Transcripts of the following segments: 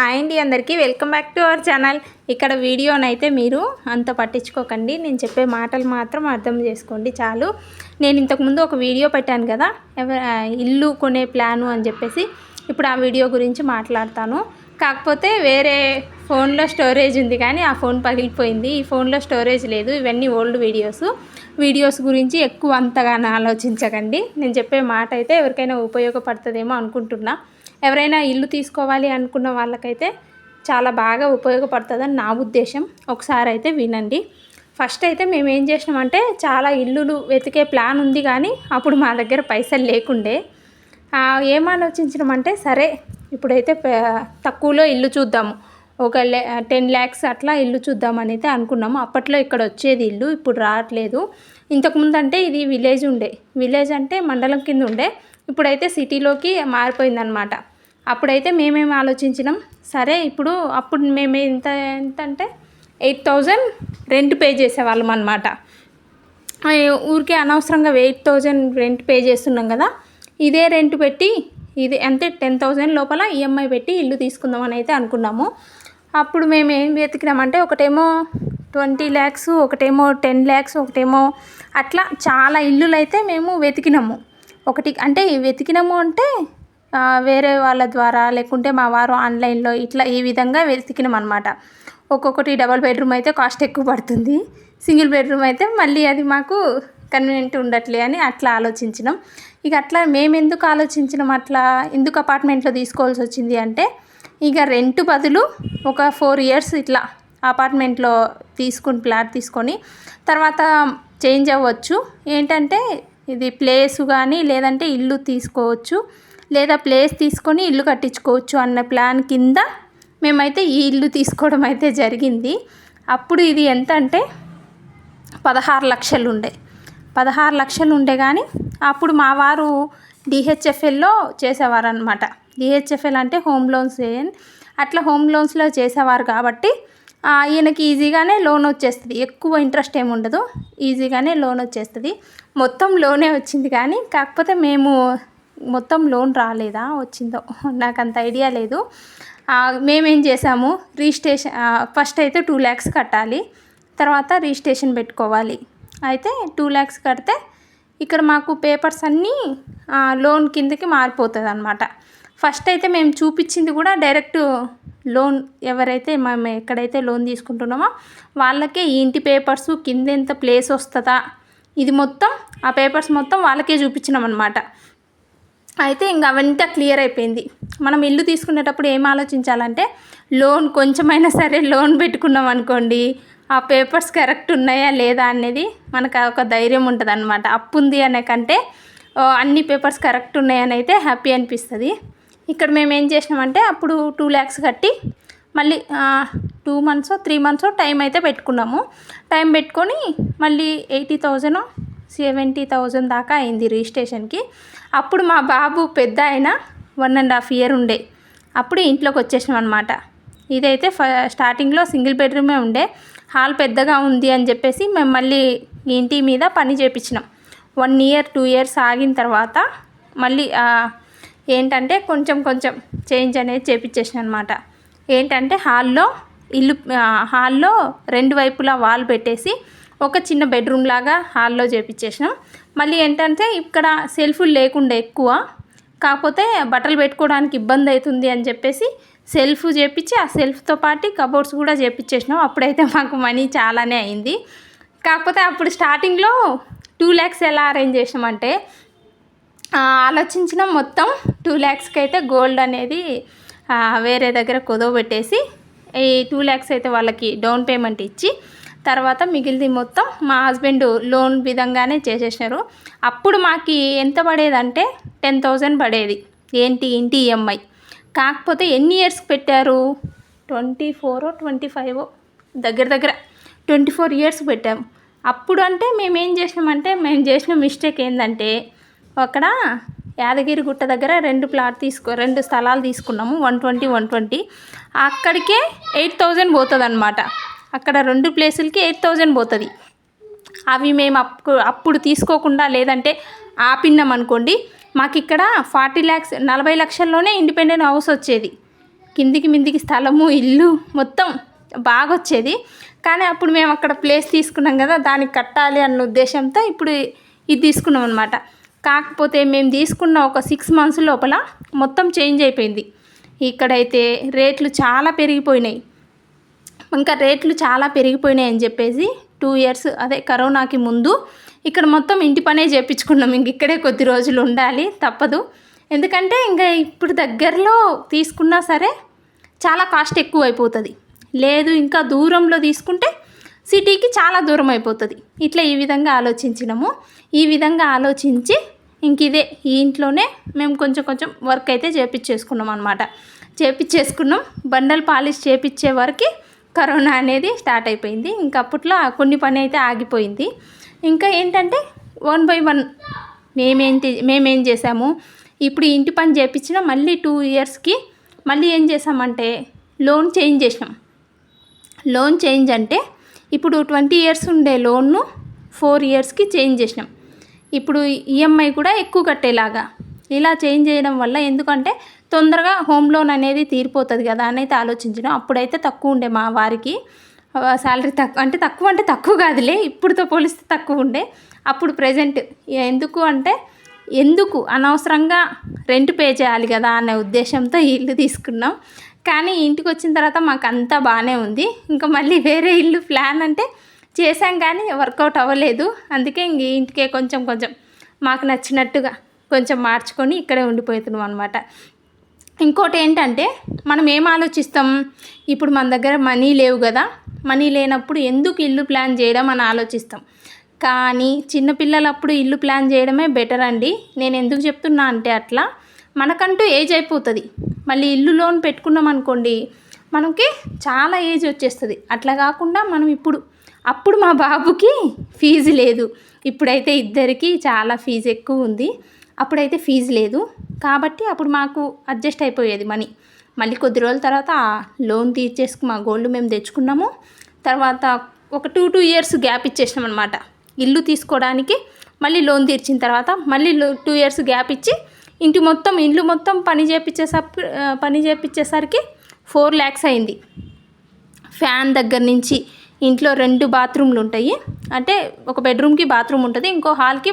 Hi అండి అందరికీ. Welcome back to our channel. ఇక్కడ వీడియోనైతే మీరు అంత పట్టించుకోకండి. నేను చెప్పే మాటలు మాత్రం అర్థం చేసుకోండి చాలు. నేను ఇంతకుముందు ఒక వీడియో పెట్టాను కదా ఎవ- ఇల్లు కొనే ప్లాను అని చెప్పేసి ఇప్పుడు ఆ వీడియో గురించి మాట్లాడతాను. కాకపోతే వేరే ఫోన్లో స్టోరేజ్ ఉంది కానీ ఆ ఫోన్ పగిలిపోయింది. ఈ ఫోన్లో స్టోరేజ్ లేదు. ఇవన్నీ ఓల్డ్ వీడియోస్. వీడియోస్ గురించి ఎక్కువ అంతగానో ఆలోచించకండి. నేను చెప్పే మాట అయితే ఎవరికైనా ఉపయోగపడుతుందేమో అనుకుంటున్నా. ఎవరైనా ఇల్లు తీసుకోవాలి అనుకున్న వాళ్ళకైతే చాలా బాగా ఉపయోగపడుతుందని నా ఉద్దేశం. ఒకసారి అయితే వినండి. ఫస్ట్ అయితే మేము ఏం చేసినామంటే చాలా ఇల్లులు వెతికే ప్లాన్ ఉంది కానీ అప్పుడు మా దగ్గర పైసలు లేకుండే. ఏం ఆలోచించినామంటే సరే ఇప్పుడైతే తక్కువలో ఇల్లు చూద్దాము. ఒక టెన్ ల్యాక్స్ అట్లా ఇల్లు చూద్దామని అయితే అనుకున్నాము. అప్పట్లో ఇక్కడ వచ్చేది ఇల్లు ఇప్పుడు రావట్లేదు. ఇంతకుముందు అంటే ఇది విలేజ్ ఉండే. విలేజ్ అంటే మండలం కింద ఉండే. ఇప్పుడైతే సిటీలోకి మారిపోయిందనమాట అప్పుడైతే మేమేం ఆలోచించినాం సరే ఇప్పుడు అప్పుడు మేము ఎంత ఎంత అంటే ఎయిట్ థౌజండ్ రెంట్ పే చేసేవాళ్ళం అనమాట ఊరికే అనవసరంగా ఎయిట్ థౌజండ్ రెంట్ పే చేస్తున్నాం కదా ఇదే రెంట్ పెట్టి ఇది అంతే టెన్ థౌజండ్ లోపల ఈఎంఐ పెట్టి ఇల్లు తీసుకుందామని అయితే అనుకున్నాము. అప్పుడు మేము ఏం వెతికినామంటే ఒకటేమో ట్వంటీ ల్యాక్స్ ఒకటేమో టెన్ ల్యాక్స్ ఒకటేమో అట్లా చాలా ఇల్లులు అయితే మేము వెతికినాము. ఒకటి అంటే వెతికినాము అంటే వేరే వాళ్ళ ద్వారా లేకుంటే మా వారు ఆన్లైన్లో ఇట్లా ఈ విధంగా వెతికినాం అనమాట ఒక్కొక్కటి డబల్ బెడ్రూమ్ అయితే కాస్ట్ ఎక్కువ పడుతుంది. సింగిల్ బెడ్రూమ్ అయితే మళ్ళీ అది మాకు కన్వీనియంట్ ఉండట్లే అని అట్లా ఆలోచించినాం. ఇక అట్లా మేము ఎందుకు ఆలోచించినాం? అట్లా ఎందుకు అపార్ట్మెంట్లో తీసుకోవాల్సి వచ్చింది అంటే ఇక రెంట్ బదులు ఒక ఫోర్ ఇయర్స్ ఇట్లా అపార్ట్మెంట్లో తీసుకుని ప్లాట్ తీసుకొని తర్వాత చేంజ్ అవ్వచ్చు. ఏంటంటే ఇది ప్లేస్ కానీ లేదంటే ఇల్లు తీసుకోవచ్చు. లేదా ప్లేస్ తీసుకొని ఇల్లు కట్టించుకోవచ్చు అన్న ప్లాన్ కింద మేమైతే ఈ ఇల్లు తీసుకోవడం అయితే జరిగింది. అప్పుడు ఇది ఎంత అంటే పదహారు లక్షలు ఉండే పదహారు లక్షలు ఉండే కానీ అప్పుడు మా వారు డిహెచ్ఎఫ్ఎల్లో చేసేవారు అనమాట డిహెచ్ఎఫ్ఎల్ అంటే హోమ్ లోన్స్ ఏ- అట్లా హోమ్ లోన్స్లో చేసేవారు కాబట్టి ఈయనకి ఈజీగానే లోన్ వచ్చేస్తుంది. ఎక్కువ ఇంట్రెస్ట్ ఏమి ఉండదు. ఈజీగానే లోన్ వచ్చేస్తుంది. మొత్తం లోనే వచ్చింది కానీ కాకపోతే మేము మొత్తం లోన్ రాలేదా? వచ్చిందో? నాకు అంత ఐడియా లేదు. మేమేం చేసాము? రిజిస్ట్రేషన్ ఫస్ట్ అయితే టూ ల్యాక్స్ కట్టాలి. తర్వాత రిజిస్ట్రేషన్ పెట్టుకోవాలి. అయితే టూ ల్యాక్స్ కడితే ఇక్కడ మాకు పేపర్స్ అన్నీ లోన్ కిందకి మారిపోతుంది అనమాట ఫస్ట్ అయితే మేము చూపించింది కూడా డైరెక్ట్ లోన్ ఎవరైతే మేము ఎక్కడైతే లోన్ తీసుకుంటున్నామో వాళ్ళకే ఈ ఇంటి పేపర్స్ కింద ఎంత ప్లేస్ వస్తుందా? ఇది మొత్తం ఆ పేపర్స్ మొత్తం వాళ్ళకే చూపించినాం అనమాట అయితే ఇంక అవంతా క్లియర్ అయిపోయింది. మనం ఇల్లు తీసుకునేటప్పుడు ఏం ఆలోచించాలంటే లోన్ కొంచెమైనా సరే లోన్ పెట్టుకున్నాం అనుకోండి ఆ పేపర్స్ కరెక్ట్ ఉన్నాయా లేదా అనేది మనకు ఒక ధైర్యం ఉంటుంది అనమాట అప్పు ఉంది అనే కంటే అన్ని పేపర్స్ కరెక్ట్ ఉన్నాయని అయితే హ్యాపీ అనిపిస్తుంది. ఇక్కడ మేము ఏం చేసినామంటే అప్పుడు టూ ల్యాక్స్ కట్టి మళ్ళీ two months three months time అయితే పెట్టుకున్నాము. టైం పెట్టుకొని మళ్ళీ ఎయిటీ థౌజండ్ సెవెంటీ థౌజండ్ దాకా అయింది రిజిస్ట్రేషన్కి అప్పుడు మా బాబు పెద్ద ఆయన వన్ అండ్ హాఫ్ ఇయర్ ఉండే. అప్పుడు ఇంట్లోకి వచ్చేసినాం అనమాట ఇదైతే ఫ స్టార్టింగ్లో సింగిల్ బెడ్రూమే ఉండే. హాల్ పెద్దగా ఉంది అని చెప్పేసి మేము మళ్ళీ ఇంటి మీద పని చేపించినాం. వన్ ఇయర్ టూ ఇయర్స్ ఆగిన తర్వాత మళ్ళీ ఏంటంటే కొంచెం కొంచెం చేంజ్ అనేది చేపించేసిన అనమాట ఏంటంటే హాల్లో ఇల్లు హాల్లో రెండు వైపులా వాల్ పెట్టేసి ఒక చిన్న బెడ్రూమ్ లాగా హాల్లో చేపించేసినాం. మళ్ళీ ఏంటంటే ఇక్కడ సెల్ఫ్లు లేకుండా ఎక్కువ కాకపోతే బట్టలు పెట్టుకోవడానికి ఇబ్బంది అవుతుంది అని చెప్పేసి సెల్ఫ్ చేపించి ఆ సెల్ఫ్తో పాటు కబోర్డ్స్ కూడా చేపించేసినాం. అప్పుడైతే మాకు మనీ చాలానే అయింది. కాకపోతే అప్పుడు స్టార్టింగ్లో టూ ల్యాక్స్ ఎలా అరేంజ్ చేసినామంటే ఆలోచించిన మొత్తం టూ ల్యాక్స్కి అయితే గోల్డ్ అనేది వేరే దగ్గర కుదవబెట్టేసి ఈ టూ ల్యాక్స్ అయితే వాళ్ళకి డౌన్ పేమెంట్ ఇచ్చి తర్వాత మిగిలింది మొత్తం మా హస్బెండ్ లోన్ విధంగానే చేసేసినారు. అప్పుడు మాకు ఎంత పడేదంటే టెన్ థౌజండ్ పడేది. ఏంటి? ఇంటి ఈఎంఐ. కాకపోతే ఎన్ని ఇయర్స్కి పెట్టారు? ట్వంటీ ఫోరో ట్వంటీ ఫైవ్? దగ్గర దగ్గర ట్వంటీ ఫోర్ ఇయర్స్ పెట్టాము అప్పుడు అంటే మేము ఏం చేసినామంటే మేము చేసిన మిస్టేక్ ఏంటంటే అక్కడ యాదగిరి గుట్ట దగ్గర రెండు ప్లాట్ తీసుకో రెండు స్థలాలు తీసుకున్నాము వన్ ట్వంటీ వన్ ట్వంటీ అక్కడికే ఎయిట్ థౌజండ్ పోతుంది అనమాట అక్కడ రెండు ప్లేసులకి ఎయిట్ థౌజండ్ పోతుంది. అవి మేము అప్పుడు అప్పుడు తీసుకోకుండా లేదంటే ఆపిన్నాం అనుకోండి మాకు ఇక్కడ ఫార్టీ ల్యాక్స్ నలభై లక్షల్లోనే ఇండిపెండెంట్ హౌస్ వచ్చేది. కిందికి మిందికి స్థలము ఇల్లు మొత్తం బాగా వచ్చేది కానీ అప్పుడు మేము అక్కడ ప్లేస్ తీసుకున్నాం కదా దానికి కట్టాలి అన్న ఉద్దేశంతో ఇప్పుడు ఇది తీసుకున్నాం అనమాట కాకపోతే మేము తీసుకున్న ఒక సిక్స్ మంత్స్ లోపల మొత్తం చేంజ్ అయిపోయింది. ఇక్కడైతే రేట్లు చాలా పెరిగిపోయినాయి. ఇంకా రేట్లు చాలా పెరిగిపోయినాయి అని చెప్పేసి టూ ఇయర్స్ అదే కరోనాకి ముందు ఇక్కడ మొత్తం ఇంటి పనే చేయించుకున్నాం ఇంక ఇక్కడే కొద్ది రోజులు ఉండాలి తప్పదు. ఎందుకంటే ఇంకా ఇప్పుడు దగ్గరలో తీసుకున్నా సరే చాలా కాస్ట్ ఎక్కువ అయిపోతుంది. లేదు ఇంకా దూరంలో తీసుకుంటే సిటీకి చాలా దూరం అయిపోతుంది. ఇట్లా ఈ విధంగా ఆలోచించినాము. ఈ విధంగా ఆలోచించి ఇంక ఇదే ఈ ఇంట్లోనే మేము కొంచెం కొంచెం వర్క్ అయితే చేపించేసుకున్నాం అనమాట చేపించేసుకున్నాం బండల్ పాలిష్ చేపించే వరకు కరోనా అనేది స్టార్ట్ అయిపోయింది. ఇంకా అప్పట్లో కొన్ని పని అయితే ఆగిపోయింది. ఇంకా ఏంటంటే వన్ బై వన్ మేమేంటి మేమేం చేసాము? ఇప్పుడు ఇంటి పని చేయించిన మళ్ళీ టూ ఇయర్స్కి మళ్ళీ ఏం చేసామంటే లోన్ చేంజ్ చేసినాం. లోన్ చేంజ్ అంటే ఇప్పుడు ట్వంటీ ఇయర్స్ ఉండే లోన్ను ఫోర్ ఇయర్స్కి చేంజ్ చేసినాం. ఇప్పుడు ఈఎంఐ కూడా ఎక్కువ కట్టేలాగా. ఇలా చేంజ్ చేయడం వల్ల ఎందుకంటే తొందరగా హోమ్ లోన్ అనేది తీరిపోతుంది కదా అని అయితే ఆలోచించడం అప్పుడైతే తక్కువ ఉండే మా వారికి. శాలరీ తక్కువ అంటే తక్కువ అంటే తక్కువ కాదులే ఇప్పుడుతో పోలిస్తే తక్కువ ఉండే. అప్పుడు ప్రజెంట్ ఎందుకు అంటే ఎందుకు అనవసరంగా రెంట్ పే చేయాలి కదా అనే ఉద్దేశంతో ఇల్లు తీసుకున్నాం. కానీ ఇంటికి వచ్చిన తర్వాత మాకు అంతా బాగానే ఉంది. ఇంకా మళ్ళీ వేరే ఇల్లు ప్లాన్ అంటే చేశాం కానీ వర్కౌట్ అవ్వలేదు. అందుకే ఇంక ఇంటికే కొంచెం కొంచెం మాకు నచ్చినట్టుగా కొంచెం మార్చుకొని ఇక్కడే ఉండిపోతున్నాం అనమాట ఇంకోటి ఏంటంటే మనం ఏం ఆలోచిస్తాం? ఇప్పుడు మన దగ్గర మనీ లేవు కదా. మనీ లేనప్పుడు ఎందుకు ఇల్లు ప్లాన్ చేయడం అని ఆలోచిస్తాం. కానీ చిన్నపిల్లలప్పుడు ఇల్లు ప్లాన్ చేయడమే బెటర్ అండి. నేను ఎందుకు చెప్తున్నా అంటే అట్లా మనకంటూ ఏజ్ అయిపోతుంది. మళ్ళీ ఇల్లు లోన్ పెట్టుకున్నాం అనుకోండి మనకి చాలా ఏజ్ వచ్చేస్తుంది. అట్లా కాకుండా మనం ఇప్పుడు అప్పుడు మా బాబుకి ఫీజు లేదు. ఇప్పుడైతే ఇద్దరికి చాలా ఫీజు ఎక్కువ ఉంది. అప్పుడైతే ఫీజు లేదు. కాబట్టి అప్పుడు మాకు అడ్జస్ట్ అయిపోయేది మనీ. మళ్ళీ కొద్ది రోజుల తర్వాత లోన్ తీర్చేసుకు మా గోల్డ్ మేము తెచ్చుకున్నాము. తర్వాత ఒక టూ టూ ఇయర్స్ గ్యాప్ ఇచ్చేసినాం అనమాట ఇల్లు తీసుకోవడానికి మళ్ళీ లోన్ తీర్చిన తర్వాత మళ్ళీ టూ ఇయర్స్ గ్యాప్ ఇచ్చి ఇంటి మొత్తం ఇల్లు మొత్తం పని చేపించేసరికి పని చేపించేసరికి ఫోర్ ల్యాక్స్ అయింది. ఫ్యాన్ దగ్గర నుంచి ఇంట్లో రెండు బాత్రూమ్లు ఉంటాయి. అంటే ఒక బెడ్రూమ్కి బాత్రూమ్ ఉంటుంది ఇంకో హాల్కి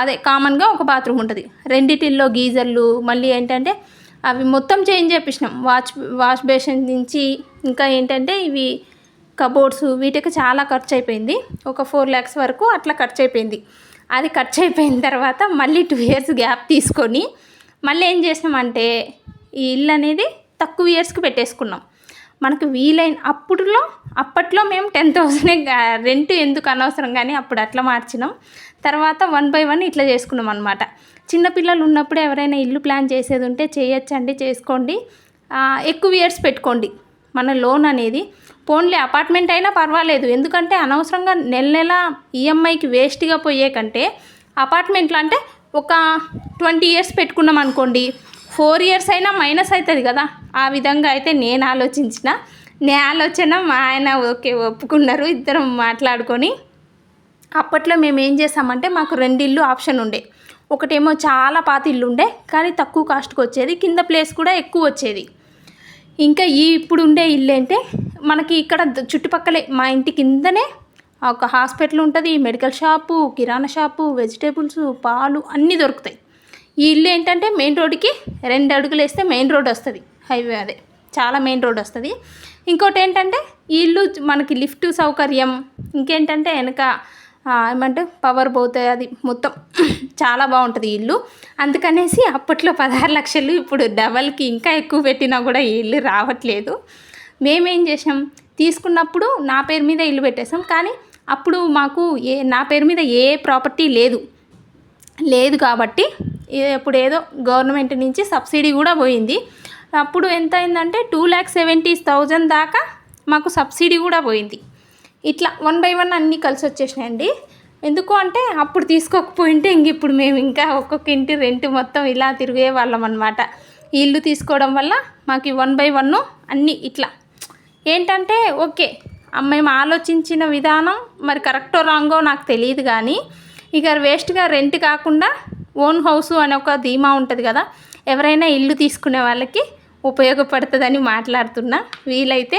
అదే కామన్గా ఒక బాత్రూమ్ ఉంటుంది. రెండిటిల్లో గీజర్లు మళ్ళీ ఏంటంటే అవి మొత్తం చేంజ్ చేపించినాం వాష్ వాష్ బేసిన్ నుంచి ఇంకా ఏంటంటే ఇవి కబోర్డ్స్ వీటికి చాలా ఖర్చు అయిపోయింది ఒక ఫోర్ ల్యాక్స్ వరకు అట్లా ఖర్చు అయిపోయింది అది ఖర్చు అయిపోయిన తర్వాత మళ్ళీ టూ ఇయర్స్ గ్యాప్ తీసుకొని మళ్ళీ ఏం చేసినామంటే ఈ ఇల్లు అనేది తక్కువ ఇయర్స్కి పెట్టేసుకున్నాం. మనకు వీలైన అప్పుడులో అప్పట్లో మేము టెన్ థౌసండ్ రెంట్ ఎందుకు అనవసరం కానీ అప్పుడు అట్లా మార్చినాం. తర్వాత వన్ బై వన్ ఇట్లా చేసుకున్నాం అనమాట చిన్నపిల్లలు ఉన్నప్పుడు ఎవరైనా ఇల్లు ప్లాన్ చేసేది ఉంటే చేయొచ్చండి చేసుకోండి. ఎక్కువ ఇయర్స్ పెట్టుకోండి. మన లోన్ అనేది పోన్లే అపార్ట్మెంట్ అయినా పర్వాలేదు. ఎందుకంటే అనవసరంగా నెల నెల ఈఎంఐకి వేస్ట్గా పోయే కంటే అపార్ట్మెంట్లో అంటే ఒక ట్వంటీ ఇయర్స్ పెట్టుకున్నాం అనుకోండి ఫోర్ ఇయర్స్ అయినా మైనస్ అవుతుంది కదా. ఆ విధంగా అయితే నేను ఆలోచించిన. నే ఆలోచన మా ఆయన ఓకే ఒప్పుకున్నారు ఇద్దరం మాట్లాడుకొని. అప్పట్లో మేము ఏం చేసామంటే మాకు రెండు ఇల్లు ఆప్షన్ ఉండే. ఒకటేమో చాలా పాత ఇల్లు ఉండే కానీ తక్కువ కాస్ట్కి వచ్చేది. కింద ప్లేస్ కూడా ఎక్కువ వచ్చేది. ఇంకా ఈ ఇప్పుడు ఉండే ఇల్లు అంటే మనకి ఇక్కడ చుట్టుపక్కలే మా ఇంటి కిందనే ఒక హాస్పిటల్ ఉంటుంది మెడికల్ షాపు కిరాణా షాపు వెజిటేబుల్స్ పాలు అన్నీ దొరుకుతాయి. ఈ ఇల్లు ఏంటంటే మెయిన్ రోడ్డుకి రెండు అడుగులు వేస్తే మెయిన్ రోడ్ వస్తుంది హైవే అదే చాలా మెయిన్ రోడ్ వస్తుంది. ఇంకోటి ఏంటంటే ఈ ఇల్లు మనకి లిఫ్ట్ సౌకర్యం ఇంకేంటంటే వెనక ఏమంటే పవర్ పోతే అది మొత్తం. చాలా బాగుంటుంది ఇల్లు. అందుకనేసి అప్పట్లో పదహారు లక్షలు ఇప్పుడు డబల్కి ఇంకా ఎక్కువ పెట్టినా కూడా ఈ ఇల్లు రావట్లేదు. మేమేం చేసాం తీసుకున్నప్పుడు నా పేరు మీద ఇల్లు పెట్టేసాం కానీ అప్పుడు మాకు ఏ నా పేరు మీద ఏ ప్రాపర్టీ లేదు. లేదు కాబట్టి ఇప్పుడు ఏదో గవర్నమెంట్ నుంచి సబ్సిడీ కూడా పోయింది. అప్పుడు ఎంత అయిందంటే టూ ల్యాక్ సెవెంటీ థౌజండ్ దాకా మాకు సబ్సిడీ కూడా పోయింది. ఇట్లా వన్ బై వన్ అన్నీ కలిసి వచ్చేసినాయండి. ఎందుకు అంటే అప్పుడు తీసుకోకపోయింటే ఇంక ఇప్పుడు మేము ఇంకా ఒక్కొక్క ఇంటి రెంట్ మొత్తం ఇలా తిరిగే వాళ్ళం అనమాట ఇల్లు తీసుకోవడం వల్ల మాకు వన్ బై వన్ అన్నీ ఇట్లా. ఏంటంటే ఓకే మేము ఆలోచించిన విధానం మరి కరెక్టో రాంగో నాకు తెలియదు కానీ ఇక వేస్ట్గా రెంట్ కాకుండా ఓన్ హౌస్ అనే ఒక ధీమా ఉంటుంది కదా ఎవరైనా ఇల్లు తీసుకునే వాళ్ళకి ఉపయోగపడుతుందని మాట్లాడుతున్నా వీలైతే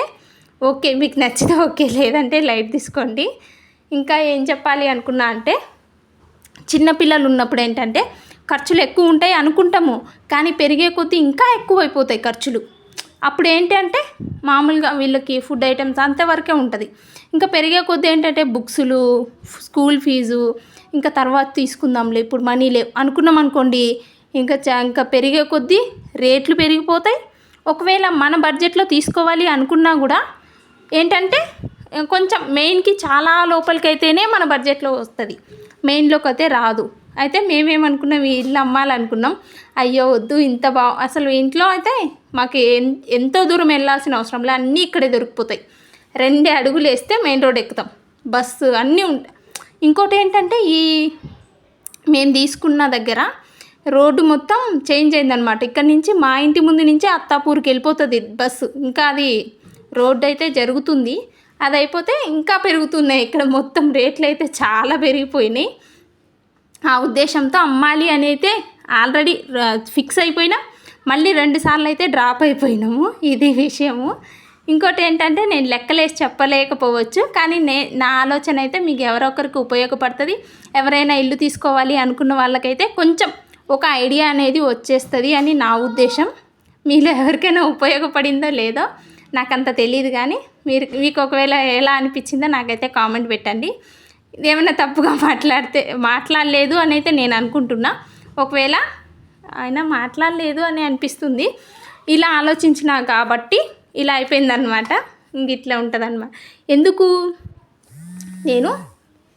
ఓకే మీకు నచ్చితే ఓకే లేదంటే లైట్ తీసుకోండి. ఇంకా ఏం చెప్పాలి అనుకున్నా అంటే చిన్నపిల్లలు ఉన్నప్పుడు ఏంటంటే ఖర్చులు ఎక్కువ ఉంటాయి అనుకుంటాము కానీ పెరిగే కొద్దీ ఇంకా ఎక్కువ అయిపోతాయి ఖర్చులు. అప్పుడు ఏంటంటే మామూలుగా వీళ్ళకి ఫుడ్ ఐటమ్స్ అంతవరకే ఉంటుంది. ఇంకా పెరిగే కొద్దీ ఏంటంటే బుక్సులు స్కూల్ ఫీజు ఇంకా తర్వాత తీసుకుందాంలే ఇప్పుడు మనీ లేవు. అనుకున్నాం అనుకోండి ఇంకా ఇంకా పెరిగే కొద్దీ రేట్లు పెరిగిపోతాయి. ఒకవేళ మన బడ్జెట్లో తీసుకోవాలి అనుకున్నా కూడా ఏంటంటే కొంచెం మెయిన్కి చాలా లోపలికి అయితేనే మన బడ్జెట్లో వస్తుంది. మెయిన్లోకి అయితే రాదు. అయితే మేమేమనుకున్నాం ఈ ఇల్లు అమ్మాలనుకున్నాం. అయ్యో వద్దు ఇంత బా అసలు ఇంట్లో అయితే మాకు ఎన్- ఎంతో దూరం వెళ్ళాల్సిన అవసరం లేదు అన్నీ ఇక్కడే దొరికిపోతాయి. రెండే అడుగులు వేస్తే మెయిన్ రోడ్ ఎక్కుతాం. బస్సు అన్నీ ఉంటాయి ఇంకోటి ఏంటంటే ఈ మేము తీసుకున్న దగ్గర రోడ్డు మొత్తం చేంజ్ అయిందనమాట ఇక్కడ నుంచి మా ఇంటి ముందు నుంచే అత్తాపూర్కి వెళ్ళిపోతుంది బస్సు. ఇంకా అది రోడ్డు అయితే జరుగుతుంది. అది అయిపోతే ఇంకా పెరుగుతున్నాయి. ఇక్కడ మొత్తం రేట్లు అయితే చాలా పెరిగిపోయినాయి. ఆ ఉద్దేశంతో అమ్మాలి అని అయితే ఆల్రెడీ ఫిక్స్ అయిపోయినా మళ్ళీ రెండు సార్లు అయితే డ్రాప్ అయిపోయినాము. ఇది విషయము. ఇంకోటి ఏంటంటే నేను లెక్కలేసి చెప్పలేకపోవచ్చు. కానీ నే నా ఆలోచన అయితే మీకు ఎవరొకరికి ఉపయోగపడుతుంది. ఎవరైనా ఇల్లు తీసుకోవాలి అనుకున్న వాళ్ళకైతే కొంచెం ఒక ఐడియా అనేది వచ్చేస్తుంది అని నా ఉద్దేశం. మీలో ఎవరికైనా ఉపయోగపడిందో లేదో నాకు అంత తెలియదు కానీ మీరు మీకు ఒకవేళ ఎలా అనిపించిందో నాకైతే కామెంట్ పెట్టండి. ఏమైనా తప్పుగా మాట్లాడితే మాట్లాడలేదు అని అయితే నేను అనుకుంటున్నా. ఒకవేళ ఆయన మాట్లాడలేదు అని అనిపిస్తుంది ఇలా ఆలోచించిన కాబట్టి ఇలా అయిపోయిందనమాట ఇంక ఇట్లా ఉంటుంది ఎందుకు? నేను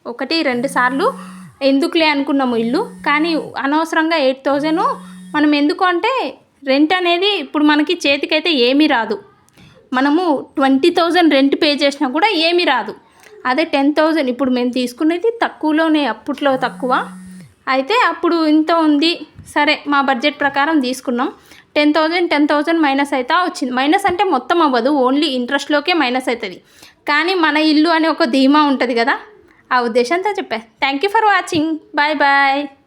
ఒకటి రెండు సార్లు ఎందుకులే అనుకున్నాము ఇల్లు. కానీ అనవసరంగా ఎయిట్ థౌజండ్ మనం ఎందుకు అంటే రెంట్ అనేది ఇప్పుడు మనకి చేతికైతే ఏమీ రాదు. మనము ట్వంటీ థౌజండ్ రెంట్ పే చేసినా కూడా ఏమీ రాదు. అదే టెన్ థౌజండ్. ఇప్పుడు మేము తీసుకునేది తక్కువలోనే అప్పట్లో తక్కువ. అయితే అప్పుడు ఇంత ఉంది. సరే మా బడ్జెట్ ప్రకారం తీసుకున్నాం. Ten thousand ten thousand minus అయితే వచ్చింది. మైనస్ అంటే మొత్తం అవ్వదు. ఓన్లీ ఇంట్రెస్ట్లోకే మైనస్ అవుతుంది కానీ మన ఇల్లు అనే ఒక ధీమా ఉంటుంది కదా? ఆ ఉద్దేశంతో చెప్పా. Thank you for watching bye bye